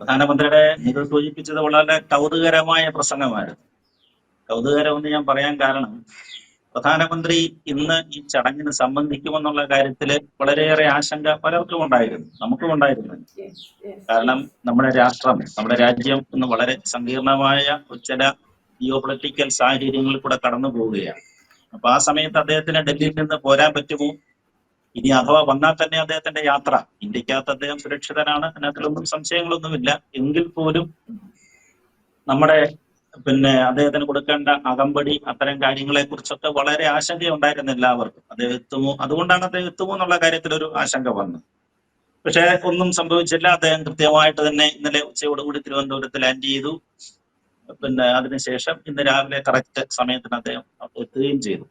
പ്രധാനമന്ത്രിയുടെ ഇത് സൂചിപ്പിച്ചത് വളരെ കൗതുകരമായ പ്രസംഗമായിരുന്നു. കൗതുകരമെന്ന് ഞാൻ പറയാൻ കാരണം പ്രധാനമന്ത്രി ഇന്ന് ഈ ചടങ്ങിന് സംബന്ധിക്കുമെന്നുള്ള കാര്യത്തിൽ വളരെയേറെ ആശങ്ക പലർക്കും ഉണ്ടായിരുന്നു നമുക്കും ഉണ്ടായിരുന്നു. കാരണം നമ്മുടെ രാഷ്ട്രം നമ്മുടെ രാജ്യം ഇന്ന് വളരെ സങ്കീർണമായ ചില ജിയോ പൊളിറ്റിക്കൽ സാഹചര്യങ്ങളിൽ കൂടെ കടന്നു പോവുകയാണ് അപ്പൊ ആ സമയത്ത് അദ്ദേഹത്തിന് ഡൽഹിയിൽ നിന്ന് പോരാൻ പറ്റുമോ? ഇനി അഥവാ വന്നാൽ തന്നെ അദ്ദേഹത്തിന്റെ യാത്ര. ഇന്ത്യക്കകത്ത് അദ്ദേഹം സുരക്ഷിതനാണ് അതിനകത്തിലൊന്നും സംശയങ്ങളൊന്നുമില്ല. എങ്കിൽ പോലും നമ്മുടെ പിന്നെ അദ്ദേഹത്തിന് കൊടുക്കേണ്ട അകമ്പടി അത്തരം കാര്യങ്ങളെ കുറിച്ചൊക്കെ വളരെ ആശങ്കയുണ്ടായിരുന്നു എല്ലാവർക്കും. അദ്ദേഹം എത്തുമോ? അതുകൊണ്ടാണ് അദ്ദേഹം എത്തുമോ എന്നുള്ള കാര്യത്തിൽ ഒരു ആശങ്ക വന്നത്. പക്ഷേ ഒന്നും സംഭവിച്ചില്ല. അദ്ദേഹം കൃത്യമായിട്ട് തന്നെ ഇന്നലെ ഉച്ചയോടുകൂടി തിരുവനന്തപുരത്ത് ലാൻഡ് ചെയ്തു. പിന്നെ അതിനുശേഷം ഇന്ന് രാവിലെ കറക്റ്റ് സമയത്തിന് അദ്ദേഹം എത്തുകയും ചെയ്തു.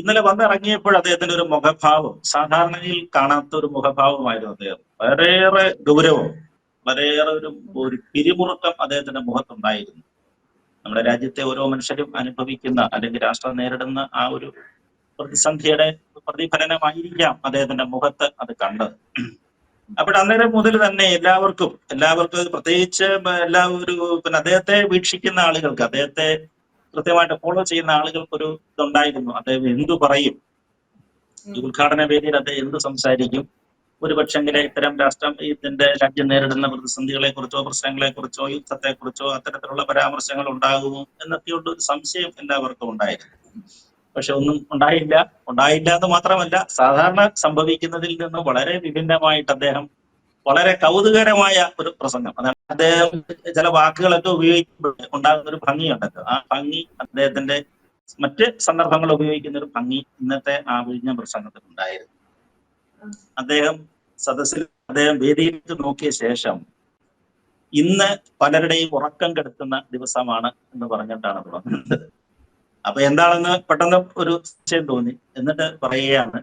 ഇന്നലെ വന്നിറങ്ങിയപ്പോൾ അദ്ദേഹത്തിന്റെ ഒരു മുഖഭാവം സാധാരണയിൽ കാണാത്ത ഒരു മുഖഭാവമായിരുന്നു അദ്ദേഹം. വളരെയേറെ ഗൗരവം വളരെയേറെ ഒരു ഒരു പിരിമുറുക്കം അദ്ദേഹത്തിന്റെ മുഖത്തുണ്ടായിരുന്നു. നമ്മുടെ രാജ്യത്തെ ഓരോ മനുഷ്യരും അനുഭവിക്കുന്ന അല്ലെങ്കിൽ രാഷ്ട്രം നേരിടുന്ന ആ ഒരു പ്രതിസന്ധിയുടെ പ്രതിഫലനമായിരിക്കാം അദ്ദേഹത്തിന്റെ മുഖത്ത് അത് കണ്ടത്. അപ്പോൾ അന്നേരം മുതൽ തന്നെ എല്ലാവർക്കും എല്ലാവർക്കും പ്രത്യേകിച്ച് എല്ലാ ഒരു പിന്നെ അദ്ദേഹത്തെ വീക്ഷിക്കുന്ന ആളുകൾക്ക് അദ്ദേഹത്തെ കൃത്യമായിട്ട് ഫോളോ ചെയ്യുന്ന ആളുകൾക്ക് ഒരു ഇതുണ്ടായിരുന്നു. അദ്ദേഹം എന്തു പറയും? ഈ ഉദ്ഘാടന വേദിയിൽ അദ്ദേഹം എന്ത് സംസാരിക്കും? ഒരു പക്ഷെങ്കിലെ ഇത്തരം രാഷ്ട്രം ഇതിന്റെ രാജ്യം നേരിടുന്ന പ്രതിസന്ധികളെ കുറിച്ചോ പ്രശ്നങ്ങളെ കുറിച്ചോ യുദ്ധത്തെ കുറിച്ചോ അത്തരത്തിലുള്ള പരാമർശങ്ങൾ ഉണ്ടാകുമോ എന്നൊക്കെയുള്ള ഒരു സംശയം എല്ലാവർക്കും ഉണ്ടായിരുന്നു. പക്ഷെ ഒന്നും ഉണ്ടായില്ല. ഉണ്ടായില്ല എന്ന് മാത്രമല്ല സാധാരണ സംഭവിക്കുന്നതിൽ നിന്ന് വളരെ വിഭിന്നമായിട്ട് അദ്ദേഹം വളരെ കൗതുകരമായ ഒരു പ്രസംഗം. അതാണ് അദ്ദേഹം ചില വാക്കുകളൊക്കെ ഉപയോഗിക്കുമ്പോൾ ഉണ്ടാകുന്ന ഒരു ഭംഗിയുണ്ടല്ലോ. ആ ഭംഗി അദ്ദേഹത്തിന്റെ മറ്റ് സന്ദർഭങ്ങൾ ഉപയോഗിക്കുന്ന ഒരു ഭംഗി ഇന്നത്തെ ആ വിഴിഞ്ഞ പ്രസംഗത്തിൽ ഉണ്ടായിരുന്നു. അദ്ദേഹം സദസ്സിൽ അദ്ദേഹം വേദിയിലേക്ക് നോക്കിയ ശേഷം ഇന്ന് പലരുടെയും ഉറക്കം കെടുത്തുന്ന ദിവസമാണ് എന്ന് പറഞ്ഞിട്ടാണ് തുടങ്ങുന്നത്. അപ്പൊ എന്താണെന്ന് പെട്ടെന്ന് ഒരു സംശയം തോന്നി. എന്നിട്ട് പറയുകയാണ്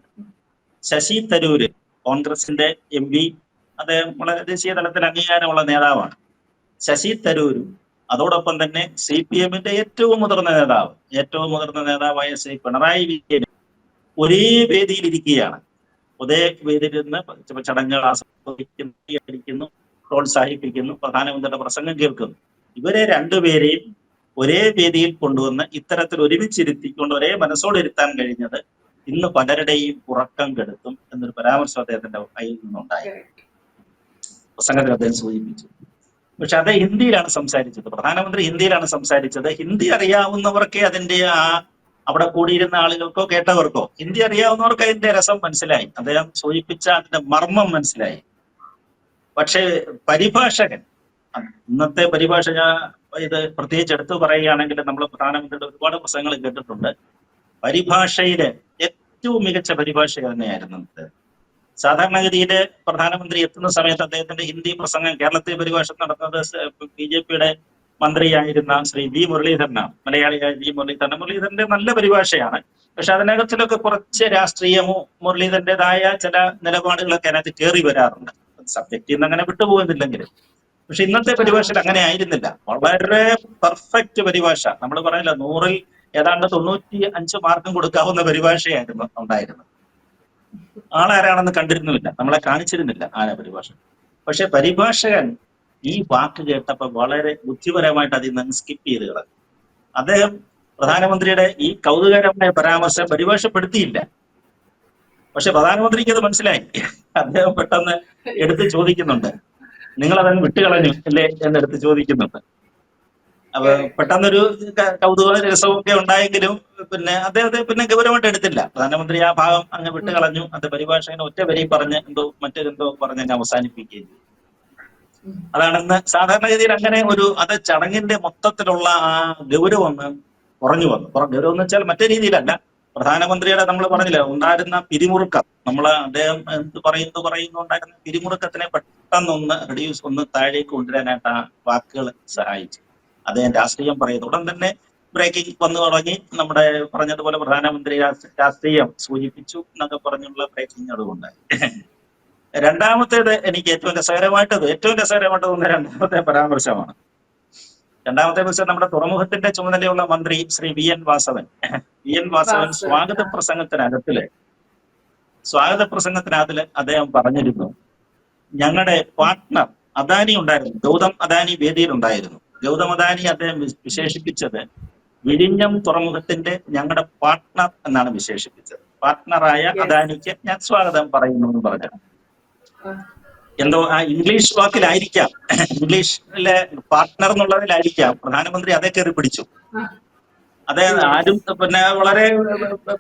ശശി തരൂര് കോൺഗ്രസിന്റെ എം പി അദ്ദേഹം വളരെ ദേശീയ തലത്തിൽ അംഗീകാരമുള്ള നേതാവാണ്. ശശി തരൂരും അതോടൊപ്പം തന്നെ സി പി എമ്മിന്റെ ഏറ്റവും മുതിർന്ന നേതാവ് ഏറ്റവും മുതിർന്ന നേതാവായ ശ്രീ പിണറായി വിജയൻ ഒരേ വേദിയിൽ ഇരിക്കുകയാണ്. ഒരേ വേദിയിൽ നിന്ന് ചടങ്ങുകൾ ആസ്വദിക്കുന്നു പ്രോത്സാഹിപ്പിക്കുന്നു പ്രധാനമന്ത്രിയുടെ പ്രസംഗം കേൾക്കുന്നു. ഇവരെ രണ്ടുപേരെയും ഒരേ വേദിയിൽ കൊണ്ടുവന്ന് ഇത്തരത്തിൽ ഒരുമിച്ചിരുത്തിക്കൊണ്ട് ഒരേ മനസ്സോടെ ഇരുത്താൻ കഴിഞ്ഞത് ഇന്ന് പലരുടെയും ഉറക്കം കെടുത്തും എന്നൊരു പരാമർശം അദ്ദേഹത്തിന്റെ കയ്യിൽ നിന്നുണ്ടായി. പ്രസംഗത്തിൽ അദ്ദേഹം സൂചിപ്പിച്ചു. പക്ഷെ അത് ഹിന്ദിയിലാണ് സംസാരിച്ചത്. പ്രധാനമന്ത്രി ഹിന്ദിയിലാണ് സംസാരിച്ചത്. ഹിന്ദി അറിയാവുന്നവർക്കേ അതിന്റെ ആ അവിടെ കൂടിയിരുന്ന ആളുകൾക്കോ കേട്ടവർക്കോ ഹിന്ദി അറിയാവുന്നവർക്ക് അതിന്റെ രസം മനസ്സിലായി. അദ്ദേഹം സൂചിപ്പിച്ച അതിന്റെ മർമ്മം മനസ്സിലായി. പക്ഷെ പരിഭാഷകൻ ഇന്നത്തെ പരിഭാഷ ഇത് പ്രത്യേകിച്ച് എടുത്തു പറയുകയാണെങ്കിൽ നമ്മൾ പ്രധാനമന്ത്രിയുടെ ഒരുപാട് പ്രസംഗങ്ങൾ കേട്ടിട്ടുണ്ട്. പരിഭാഷയിലെ ഏറ്റവും മികച്ച പരിഭാഷ തന്നെയായിരുന്നു ഇത് സാധാരണഗതിയിൽ പ്രധാനമന്ത്രി എത്തുന്ന സമയത്ത് അദ്ദേഹത്തിന്റെ ഹിന്ദി പ്രസംഗം കേരളത്തിൽ പരിഭാഷ നടത്തുന്നത് ബി ജെ പിയുടെ മന്ത്രിയായിരുന്ന ശ്രീ വി മുരളീധരനാണ്. മലയാളിയായ വി മുരളീധരൻ മുരളീധരന്റെ നല്ല പരിഭാഷയാണ്. പക്ഷെ അതിനകത്തിലൊക്കെ കുറച്ച് രാഷ്ട്രീയമോ മുരളീധരന്റേതായ ചില നിലപാടുകളൊക്കെ അതിനകത്ത് കയറി വരാറുണ്ട്. സബ്ജക്റ്റിൽ നിന്ന് അങ്ങനെ വിട്ടുപോകുന്നില്ലെങ്കിൽ പക്ഷെ ഇന്നത്തെ പരിഭാഷയിൽ അങ്ങനെ ആയിരുന്നില്ല. വളരെ പെർഫെക്റ്റ് പരിഭാഷ. നമ്മൾ പറയില്ല നൂറിൽ ഏതാണ്ട് തൊണ്ണൂറ്റി അഞ്ച് മാർക്കും കൊടുക്കാവുന്ന പരിഭാഷയായിരുന്നു ഉണ്ടായിരുന്നത്. ആളാരാണെന്ന് കണ്ടിരുന്നുമില്ല. നമ്മളെ കാണിച്ചിരുന്നില്ല ആരാ പരിഭാഷ. പക്ഷെ പരിഭാഷകൻ ഈ വാക്ക് കേട്ടപ്പോൾ വളരെ ബുദ്ധിപരമായിട്ട് അതിൽ നിന്ന് സ്കിപ്പ് ചെയ്ത് കളഞ്ഞു. അദ്ദേഹം പ്രധാനമന്ത്രിയുടെ ഈ കൗതുകരമായ പരാമർശം പരിഭാഷപ്പെടുത്തിയില്ല. പക്ഷെ പ്രധാനമന്ത്രിക്ക് അത് മനസ്സിലായി. അദ്ദേഹം പെട്ടെന്ന് എടുത്ത് ചോദിക്കുന്നുണ്ട്. നിങ്ങൾ അതങ്ങ് വിട്ടുകളഞ്ഞു അല്ലേ? എന്നെടുത്ത് ചോദിക്കുന്നുണ്ട്. അപ്പൊ പെട്ടെന്നൊരു രസവും ഒക്കെ ഉണ്ടായെങ്കിലും പിന്നെ അദ്ദേഹത്തെ പിന്നെ ഗൗരവമായിട്ട് എടുത്തില്ല. പ്രധാനമന്ത്രി ആ ഭാഗം അങ്ങ് വിട്ടുകളഞ്ഞു അത് പരിഭാഷകനെ ഒറ്റ വരി പറഞ്ഞ് എന്തോ മറ്റൊരെന്തോ പറഞ്ഞ് അങ്ങ് അവസാനിപ്പിക്കുകയും അതാണെന്ന് സാധാരണഗതിയിൽ അങ്ങനെ ഒരു അത് ചടങ്ങിന്റെ മൊത്തത്തിലുള്ള ആ ഗൗരവം കുറഞ്ഞു വന്നു. ഗൗരവം എന്ന് വെച്ചാൽ മറ്റേ രീതിയിലല്ല. പ്രധാനമന്ത്രിയുടെ നമ്മൾ പറഞ്ഞില്ല ഉണ്ടായിരുന്ന പിരിമുറുക്കം. നമ്മൾ അദ്ദേഹം എന്ത് പറയുന്നു പറയുന്നു ഉണ്ടായിരുന്ന പിരിമുറുക്കത്തിനെ പെട്ടെന്നൊന്ന് റെഡ്യൂസ് ഒന്ന് താഴേക്ക് കൊണ്ടുവരാനായിട്ട് ആ വാക്കുകൾ സഹായിച്ചു. അദ്ദേഹം രാഷ്ട്രീയം പറയുന്നത് ഉടൻ തന്നെ ബ്രേക്കിംഗ് വന്നു തുടങ്ങി. നമ്മുടെ പറഞ്ഞതുപോലെ പ്രധാനമന്ത്രി രാഷ്ട്രീയം സൂചിപ്പിച്ചു എന്നൊക്കെ പറഞ്ഞുള്ള ബ്രേക്കിംഗ് അതുകൊണ്ട്. രണ്ടാമത്തേത് എനിക്ക് ഏറ്റവും രസകരമായിട്ടത് ഏറ്റവും രസകരമായിട്ട് തോന്നുന്ന രണ്ടാമത്തെ പരാമർശമാണ്. രണ്ടാമത്തെ ദിവസം നമ്മുടെ തുറമുഖത്തിന്റെ ചുമതലയുള്ള മന്ത്രി Shri V N Vasavan. V N Vasavan സ്വാഗത പ്രസംഗത്തിനകത്തിൽ സ്വാഗത പ്രസംഗത്തിനകത്തിൽ അദ്ദേഹം പറഞ്ഞിരുന്നു ഞങ്ങളുടെ പാർട്ട്ണർ അദാനി ഉണ്ടായിരുന്നു ഗൗതം അദാനി വേദിയിലുണ്ടായിരുന്നു. ഗൗതം അദാനി അദ്ദേഹം വിശേഷിപ്പിച്ചത് വിഴിഞ്ഞം തുറമുഖത്തിന്റെ ഞങ്ങളുടെ പാർട്ട്ണർ എന്നാണ് വിശേഷിപ്പിച്ചത്. പാർട്ട്ണറായ. അദാനിക്ക് ഞാൻ സ്വാഗതം പറയുന്നു എന്ന് പറഞ്ഞു. എന്തോ ആ ഇംഗ്ലീഷ് വാക്കിലായിരിക്കാം. ഇംഗ്ലീഷിലെ പാർട്ട്ണർ എന്നുള്ളതിലായിരിക്കാം. പ്രധാനമന്ത്രി അതേ കയറി പിടിച്ചു. അതെ ആരും പിന്നെ വളരെ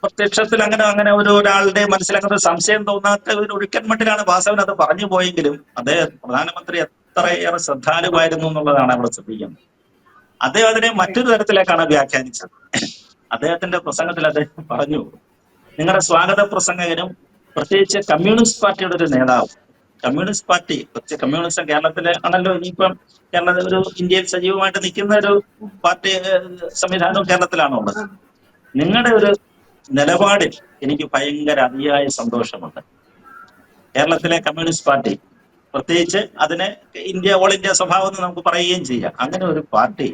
പ്രത്യക്ഷത്തിൽ അങ്ങനെ അങ്ങനെ ഒരു ഒരാളുടെ മനസ്സിലങ്ങനെ ഒരു സംശയം തോന്നാത്ത ഒരു മട്ടിലാണ് വാസവൻ അത് പറഞ്ഞു പോയെങ്കിലും അദ്ദേഹം പ്രധാനമന്ത്രി എത്രയേറെ ശ്രദ്ധാലുവായിരുന്നു എന്നുള്ളതാണ് അവിടെ ശ്രദ്ധിക്കുന്നത്. അദ്ദേഹം അതിനെ മറ്റൊരു തരത്തിലേക്കാണ് വ്യാഖ്യാനിച്ചത്. അദ്ദേഹത്തിന്റെ പ്രസംഗത്തിൽ അദ്ദേഹം പറഞ്ഞു നിങ്ങളുടെ സ്വാഗത പ്രസംഗകനും പ്രത്യേകിച്ച് കമ്മ്യൂണിസ്റ്റ് പാർട്ടിയുടെ ഒരു നേതാവ് കമ്മ്യൂണിസ്റ്റ് പാർട്ടി പ്രത്യേക കമ്മ്യൂണിസം കേരളത്തിലെ ആണല്ലോ ഇനിയിപ്പം കേരളത്തിൽ ഒരു ഇന്ത്യയിൽ സജീവമായിട്ട് നിൽക്കുന്ന ഒരു പാർട്ടി സംവിധാനവും കേരളത്തിലാണോ ഉള്ളത് നിങ്ങളുടെ ഒരു നിലപാടിൽ എനിക്ക് ഭയങ്കര അതിയായ സന്തോഷമുണ്ട്. കേരളത്തിലെ കമ്മ്യൂണിസ്റ്റ് പാർട്ടി പ്രത്യേകിച്ച് അതിന് ഇന്ത്യ ഓൾ ഇന്ത്യ സ്വഭാവം എന്ന് നമുക്ക് പറയുകയും ചെയ്യാം. അങ്ങനെ ഒരു പാർട്ടി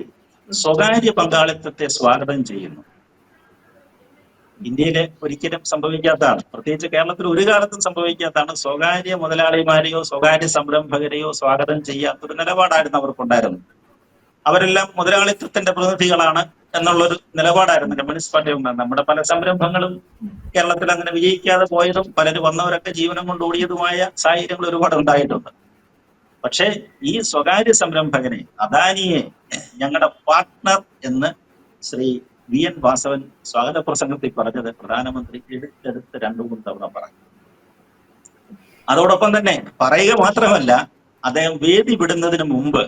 സ്വകാര്യ പങ്കാളിത്തത്തെ സ്വാഗതം ചെയ്യുന്നു. ഇന്ത്യയിലെ ഒരിക്കലും സംഭവിക്കാത്തതാണ്. പ്രത്യേകിച്ച് കേരളത്തിൽ ഒരു കാലത്തും സംഭവിക്കാത്തതാണ്. സ്വകാര്യ മുതലാളിമാരെയോ സ്വകാര്യ സംരംഭകരെയോ സ്വാഗതം ചെയ്യാത്തൊരു നിലപാടായിരുന്നു അവർക്കുണ്ടായിരുന്നത്. അവരെല്ലാം മുതലാളിത്തത്തിന്റെ പ്രതിനിധികളാണ്. എന്നുള്ളൊരു നിലപാടായിരുന്നു കമ്മ്യൂണിസ്റ്റ് പാർട്ടി ഉണ്ടായത് നമ്മുടെ പല സംരംഭങ്ങളും കേരളത്തിൽ അങ്ങനെ വിജയിക്കാതെ പോയതും പലരും വന്നവരൊക്കെ ജീവനം കൊണ്ട് ഓടിയതുമായ സാഹചര്യങ്ങൾ ഒരുപാട് ഉണ്ടായിട്ടുണ്ട്. പക്ഷേ ഈ സ്വകാര്യ സംരംഭകനെ അദാനിയെ ഞങ്ങളുടെ പാർട്ട്ണർ എന്ന് ശ്രീ വി എൻ വാസവൻ സ്വാഗത പ്രസംഗത്തിൽ പറഞ്ഞത് പ്രധാനമന്ത്രി എടുത്തെടുത്ത് രണ്ടു മൂന്ന് തവണ പറഞ്ഞു. അതോടൊപ്പം തന്നെ പറയുക മാത്രമല്ല അദ്ദേഹം വേദി വിടുന്നതിന് മുമ്പ്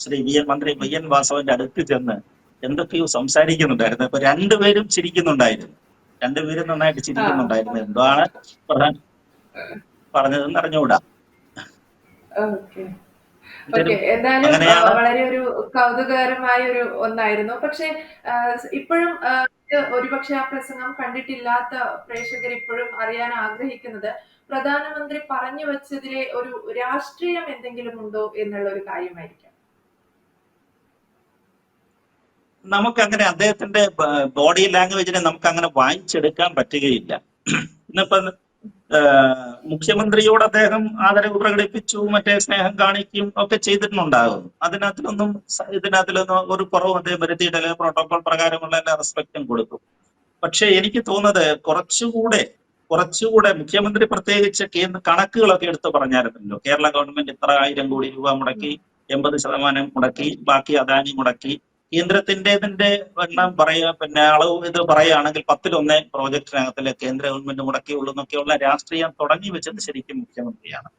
ശ്രീ വി എൻ മന്ത്രി വി എൻ വാസവന്റെ അടുത്ത് ചെന്ന് എന്തൊക്കെയോ സംസാരിക്കുന്നുണ്ടായിരുന്നു. അപ്പൊ രണ്ടുപേരും ചിരിക്കുന്നുണ്ടായിരുന്നു. രണ്ടുപേരും നന്നായിട്ട് ചിരിക്കുന്നുണ്ടായിരുന്നു. എന്താണ് പ്രധാന പറഞ്ഞതെന്ന് അറിഞ്ഞുകൂടാ. എന്തായാലും വളരെ ഒരു കൗതുകകരമായ ഒരു ഒന്നായിരുന്നു. പക്ഷെ ഇപ്പോഴും ഒരുപക്ഷെ ആ പ്രസംഗം കണ്ടിട്ടില്ലാത്ത പ്രേക്ഷകർ ഇപ്പോഴും അറിയാൻ ആഗ്രഹിക്കുന്നത് പ്രധാനമന്ത്രി പറഞ്ഞു വെച്ചതിലെ ഒരു രാഷ്ട്രീയം എന്തെങ്കിലും ഉണ്ടോ എന്നുള്ള ഒരു കാര്യമായിരിക്കാം. നമുക്ക് അങ്ങനെ അദ്ദേഹത്തിന്റെ ബോഡി ലാംഗ്വേജിനെ നമുക്ക് അങ്ങനെ വായിച്ചെടുക്കാൻ പറ്റുകയില്ല. ഇന്നിപ്പൊ മുഖ്യമന്ത്രിയോട് അദ്ദേഹം ആദരവ് പ്രകടിപ്പിച്ചു മറ്റേ സ്നേഹം കാണിക്കും ഒക്കെ ചെയ്തിട്ടുണ്ടാകും. അതിനകത്തിലൊന്നും ഇതിനകത്തിലൊന്നും ഒരു കുറവും അദ്ദേഹം വരുത്തിയിട്ടില്ല. പ്രോട്ടോകോൾ പ്രകാരമുള്ള എല്ലാ റെസ്പെക്റ്റും കൊടുക്കും. പക്ഷെ എനിക്ക് തോന്നുന്നത് കുറച്ചുകൂടെ കുറച്ചുകൂടെ മുഖ്യമന്ത്രി പ്രത്യേകിച്ച് കേന്ദ്ര കണക്കുകളൊക്കെ എടുത്തു പറഞ്ഞായിരുന്നല്ലോ. കേരള ഗവൺമെന്റ് ഇത്ര ആയിരം കോടി രൂപ മുടക്കി എൺപത് ശതമാനം മുടക്കി ബാക്കി അദാനി മുടക്കി കേന്ദ്രത്തിന്റെ ഇതിന്റെ എണ്ണം പറയുക പിന്നെ അളവ് ഇത് പറയുകയാണെങ്കിൽ പത്തിലൊന്നേ പ്രോജക്റ്റിനകത്തിൽ കേന്ദ്ര ഗവൺമെന്റ് മുടക്കിയുള്ളൂ എന്നൊക്കെയുള്ള രാഷ്ട്രീയം തുടങ്ങി വെച്ചത് ശരിക്കും മുഖ്യമന്ത്രിയാണ്.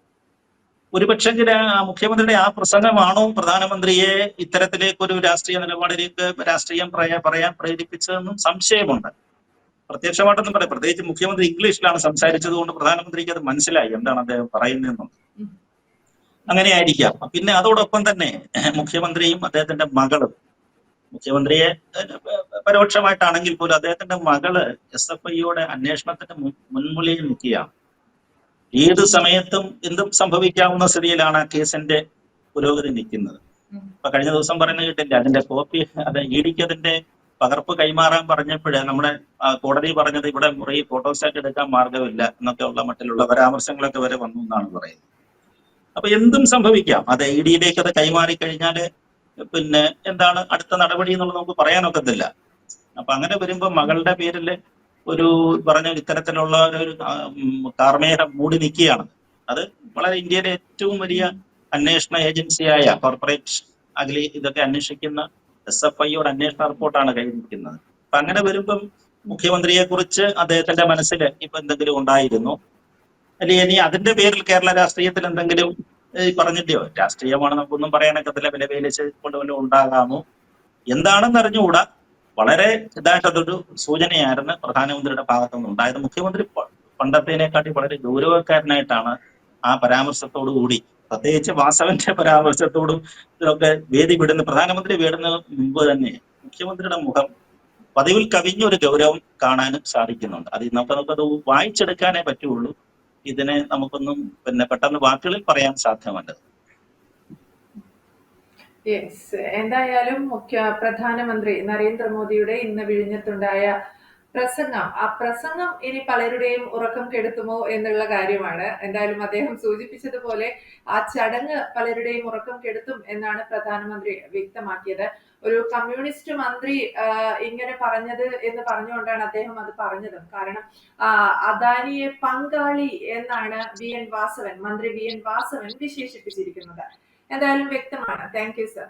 ഒരുപക്ഷെങ്കിൽ മുഖ്യമന്ത്രിയുടെ ആ പ്രസംഗമാണോ പ്രധാനമന്ത്രിയെ ഇത്തരത്തിലേക്ക് ഒരു രാഷ്ട്രീയ നിലപാടിലേക്ക് രാഷ്ട്രീയം പറയാ പറയാൻ പ്രേരിപ്പിച്ചതെന്നും സംശയമുണ്ട്. പ്രത്യക്ഷമായിട്ടൊന്നും പറയാം പ്രത്യേകിച്ച് മുഖ്യമന്ത്രി ഇംഗ്ലീഷിലാണ് സംസാരിച്ചത് കൊണ്ട് പ്രധാനമന്ത്രിക്ക് അത് മനസ്സിലായി എന്താണ് അദ്ദേഹം പറയുന്നതെന്നും. അങ്ങനെ ആയിരിക്കാം പിന്നെ അതോടൊപ്പം തന്നെ മുഖ്യമന്ത്രിയും അദ്ദേഹത്തിന്റെ മകളും മുഖ്യമന്ത്രിയെ പരോക്ഷമായിട്ടാണെങ്കിൽ പോലും അദ്ദേഹത്തിന്റെ മകൾ എസ് എഫ് ഐയുടെ അന്വേഷണത്തിന്റെ മുൻ- മുൻമുലയിൽ നിൽക്കുകയാണ് ഏത് സമയത്തും എന്തും സംഭവിക്കാവുന്ന സ്ഥിതിയിലാണ് ആ കേസിന്റെ പുരോഗതി നിൽക്കുന്നത്. ഇപ്പൊ കഴിഞ്ഞ ദിവസം പറയുന്നത് കേട്ടില്ല അതിന്റെ കോപ്പി അത് ഇ ഡിക്ക് അതിന്റെ പകർപ്പ് കൈമാറാൻ പറഞ്ഞപ്പോഴേ നമ്മുടെ കോടതി പറഞ്ഞത് ഇവിടെ മുറി ഫോട്ടോസ്റ്റാറ്റ് എടുക്കാൻ മാർഗമില്ല എന്നൊക്കെ ഉള്ള മട്ടിലുള്ള പരാമർശങ്ങളൊക്കെ വരെ വന്നു എന്നാണ് പറയുന്നത്. അപ്പൊ എന്തും സംഭവിക്കാം. അത് ഇ ഡിയിലേക്ക് അത് കൈമാറി കഴിഞ്ഞാൽ പിന്നെ എന്താണ് അടുത്ത നടപടി എന്നുള്ളത് നമുക്ക് പറയാനൊക്കത്തില്ല. അപ്പൊ അങ്ങനെ വരുമ്പോ മകളുടെ പേരിൽ ഒരു പറഞ്ഞ ഇത്തരത്തിലുള്ള ഒരു ആ, മൂടി നിൽക്കുകയാണ്. അത് വളരെ ഇന്ത്യയിലെ ഏറ്റവും വലിയ അന്വേഷണ ഏജൻസിയായ കോർപ്പറേറ്റ് അഖിലി ഇതൊക്കെ അന്വേഷിക്കുന്ന എസ് എഫ് ഐയോട് അന്വേഷണ റിപ്പോർട്ടാണ് കഴിഞ്ഞിരിക്കുന്നത്. അപ്പൊ അങ്ങനെ വരുമ്പം മുഖ്യമന്ത്രിയെ കുറിച്ച് അദ്ദേഹത്തിന്റെ മനസ്സിൽ ഇപ്പൊ എന്തെങ്കിലും ഉണ്ടായിരുന്നു? അല്ലെങ്കിൽ ഇനി അതിന്റെ പേരിൽ കേരള രാഷ്ട്രീയത്തിൽ എന്തെങ്കിലും ഈ പറഞ്ഞില്ലയോ രാഷ്ട്രീയമാണ് നമുക്കൊന്നും പറയാനൊക്കത്തില്ല. വില വേലിച്ച് കൊണ്ട് വല്ലതും ഉണ്ടാകാമോ? എന്താണെന്ന് അറിഞ്ഞുകൂടാ വളരെ ഇതായിട്ട് അതൊരു സൂചനയായിരുന്നു പ്രധാനമന്ത്രിയുടെ ഭാഗത്തുനിന്ന് ഉണ്ടായത്. മുഖ്യമന്ത്രി പണ്ടത്തേനെക്കാട്ടി വളരെ ഗൗരവക്കാരനായിട്ടാണ് ആ പരാമർശത്തോടു കൂടി പ്രത്യേകിച്ച് വാസവന്റെ പരാമർശത്തോടും ഇതിലൊക്കെ വേദി വിടുന്ന പ്രധാനമന്ത്രി വിടുന്ന മുമ്പ് തന്നെ മുഖ്യമന്ത്രിയുടെ മുഖം പതിവിൽ കവിഞ്ഞൊരു ഗൗരവം കാണാനും സാധിക്കുന്നുണ്ട്. അത് നമുക്ക് നമുക്കത് വായിച്ചെടുക്കാനേ പറ്റുള്ളൂ. ഇതിനെ നമുക്കൊന്നും പിന്നെ പെട്ടെന്ന് വാക്കുകളിൽ പറയാൻ സാധ്യമല്ല. യെസ് എന്തായാലും മുഖ്യ പ്രധാനമന്ത്രി നരേന്ദ്രമോദിയുടെ ഇന്ന് വിഴിഞ്ഞത്തുണ്ടായ പ്രസംഗം. ആ പ്രസംഗം ഇനി പലരുടെയും ഉറക്കം കെടുത്തുമോ എന്നുള്ള കാര്യമാണ്. എന്തായാലും അദ്ദേഹം സൂചിപ്പിച്ചതുപോലെ ആ ചടങ്ങ് പലരുടെയും ഉറക്കം കെടുത്തും എന്നാണ് പ്രധാനമന്ത്രി വ്യക്തമാക്കിയത്. ഒരു കമ്മ്യൂണിസ്റ്റ് മന്ത്രി ഇങ്ങനെ പറഞ്ഞത് എന്ന് പറഞ്ഞുകൊണ്ടാണ് അദ്ദേഹം അത് പറഞ്ഞത്. കാരണം അദാനിയെ പങ്കാളി എന്നാണ് വി എൻ വാസവൻ മന്ത്രി വി എൻ വാസവൻ വിശേഷിപ്പിച്ചിരിക്കുന്നത്. എന്തായാലും വ്യക്തമാണ്. Thank you sir.